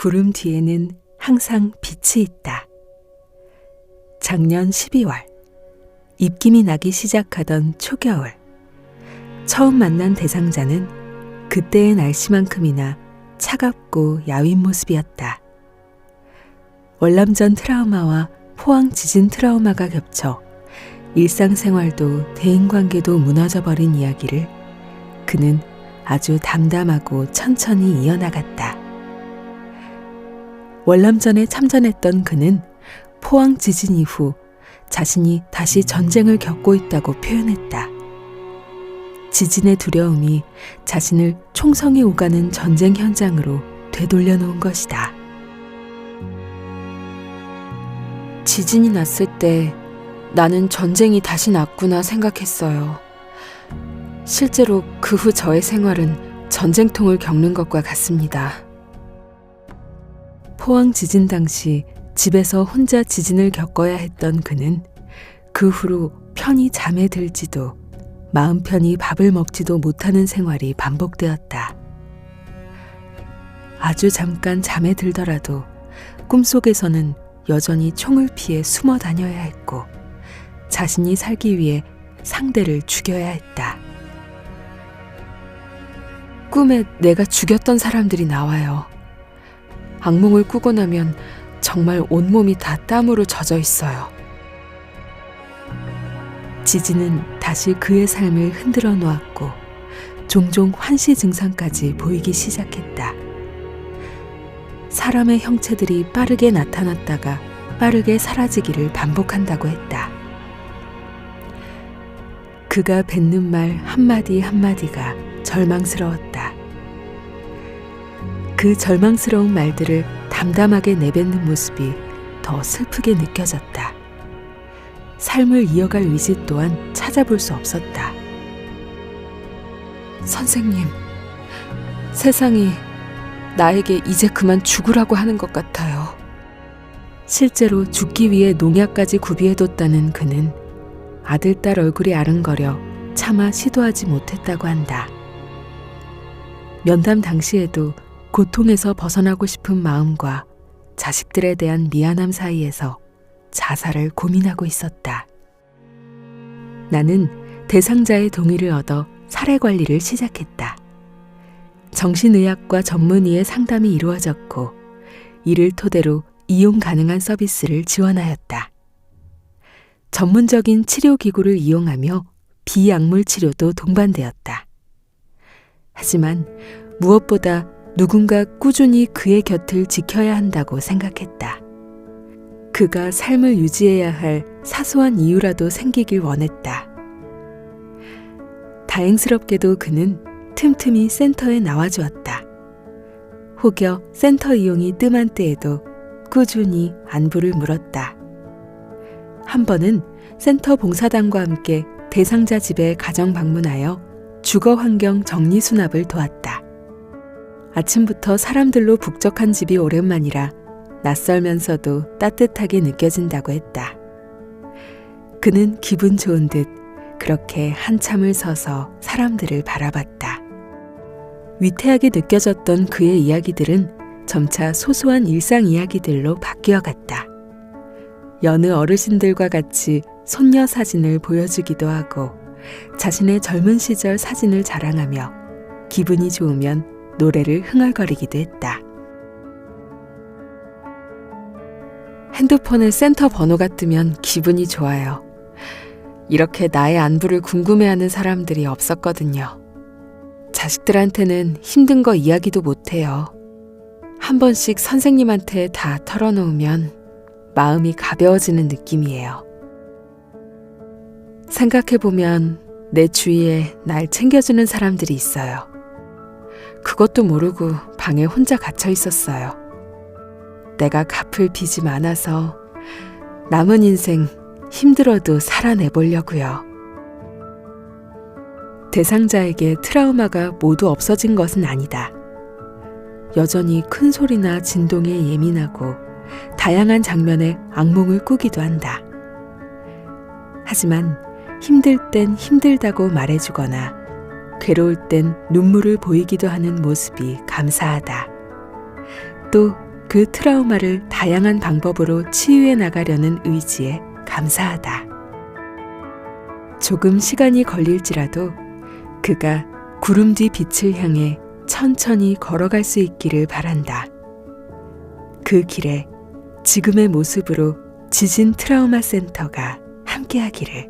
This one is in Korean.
구름 뒤에는 항상 빛이 있다. 작년 12월, 입김이 나기 시작하던 초겨울. 처음 만난 대상자는 그때의 날씨만큼이나 차갑고 야윈 모습이었다. 월남전 트라우마와 포항 지진 트라우마가 겹쳐 일상생활도 대인관계도 무너져버린 이야기를 그는 아주 담담하고 천천히 이어나갔다. 월남전에 참전했던 그는 포항 지진 이후 자신이 다시 전쟁을 겪고 있다고 표현했다. 지진의 두려움이 자신을 총성이 오가는 전쟁 현장으로 되돌려 놓은 것이다. 지진이 났을 때 나는 전쟁이 다시 났구나 생각했어요. 실제로 그 후 저의 생활은 전쟁통을 겪는 것과 같습니다. 포항 지진 당시 집에서 혼자 지진을 겪어야 했던 그는 그 후로 편히 잠에 들지도 마음 편히 밥을 먹지도 못하는 생활이 반복되었다. 아주 잠깐 잠에 들더라도 꿈속에서는 여전히 총을 피해 숨어 다녀야 했고 자신이 살기 위해 상대를 죽여야 했다. 꿈에 내가 죽였던 사람들이 나와요. 악몽을 꾸고 나면 정말 온몸이 다 땀으로 젖어 있어요. 지진은 다시 그의 삶을 흔들어 놓았고 종종 환시 증상까지 보이기 시작했다. 사람의 형체들이 빠르게 나타났다가 빠르게 사라지기를 반복한다고 했다. 그가 뱉는 말 한마디 한마디가 절망스러웠다. 그 절망스러운 말들을 담담하게 내뱉는 모습이 더 슬프게 느껴졌다. 삶을 이어갈 의지 또한 찾아볼 수 없었다. 선생님, 세상이 나에게 이제 그만 죽으라고 하는 것 같아요. 실제로 죽기 위해 농약까지 구비해뒀다는 그는 아들, 딸 얼굴이 아른거려 차마 시도하지 못했다고 한다. 면담 당시에도 고통에서 벗어나고 싶은 마음과 자식들에 대한 미안함 사이에서 자살을 고민하고 있었다. 나는 대상자의 동의를 얻어 사례 관리를 시작했다. 정신의학과 전문의의 상담이 이루어졌고, 이를 토대로 이용 가능한 서비스를 지원하였다. 전문적인 치료 기구를 이용하며 비약물 치료도 동반되었다. 하지만 무엇보다 누군가 꾸준히 그의 곁을 지켜야 한다고 생각했다. 그가 삶을 유지해야 할 사소한 이유라도 생기길 원했다. 다행스럽게도 그는 틈틈이 센터에 나와주었다. 혹여 센터 이용이 뜸한 때에도 꾸준히 안부를 물었다. 한 번은 센터 봉사단과 함께 대상자 집에 가정 방문하여 주거 환경 정리 수납을 도왔다. 아침부터 사람들로 북적한 집이 오랜만이라 낯설면서도 따뜻하게 느껴진다고 했다. 그는 기분 좋은 듯 그렇게 한참을 서서 사람들을 바라봤다. 위태하게 느껴졌던 그의 이야기들은 점차 소소한 일상 이야기들로 바뀌어 갔다. 여느 어르신들과 같이 손녀 사진을 보여주기도 하고 자신의 젊은 시절 사진을 자랑하며 기분이 좋으면 노래를 흥얼거리기도 했다. 핸드폰에 센터 번호가 뜨면 기분이 좋아요. 이렇게 나의 안부를 궁금해하는 사람들이 없었거든요. 자식들한테는 힘든 거 이야기도 못해요. 한 번씩 선생님한테 다 털어놓으면 마음이 가벼워지는 느낌이에요. 생각해보면 내 주위에 날 챙겨주는 사람들이 있어요. 그것도 모르고 방에 혼자 갇혀 있었어요. 내가 갚을 빚이 많아서 남은 인생 힘들어도 살아내보려고요. 대상자에게 트라우마가 모두 없어진 것은 아니다. 여전히 큰 소리나 진동에 예민하고 다양한 장면에 악몽을 꾸기도 한다. 하지만 힘들 땐 힘들다고 말해주거나 괴로울 땐 눈물을 보이기도 하는 모습이 감사하다. 또 그 트라우마를 다양한 방법으로 치유해 나가려는 의지에 감사하다. 조금 시간이 걸릴지라도 그가 구름 뒤 빛을 향해 천천히 걸어갈 수 있기를 바란다. 그 길에 지금의 모습으로 지진 트라우마 센터가 함께하기를.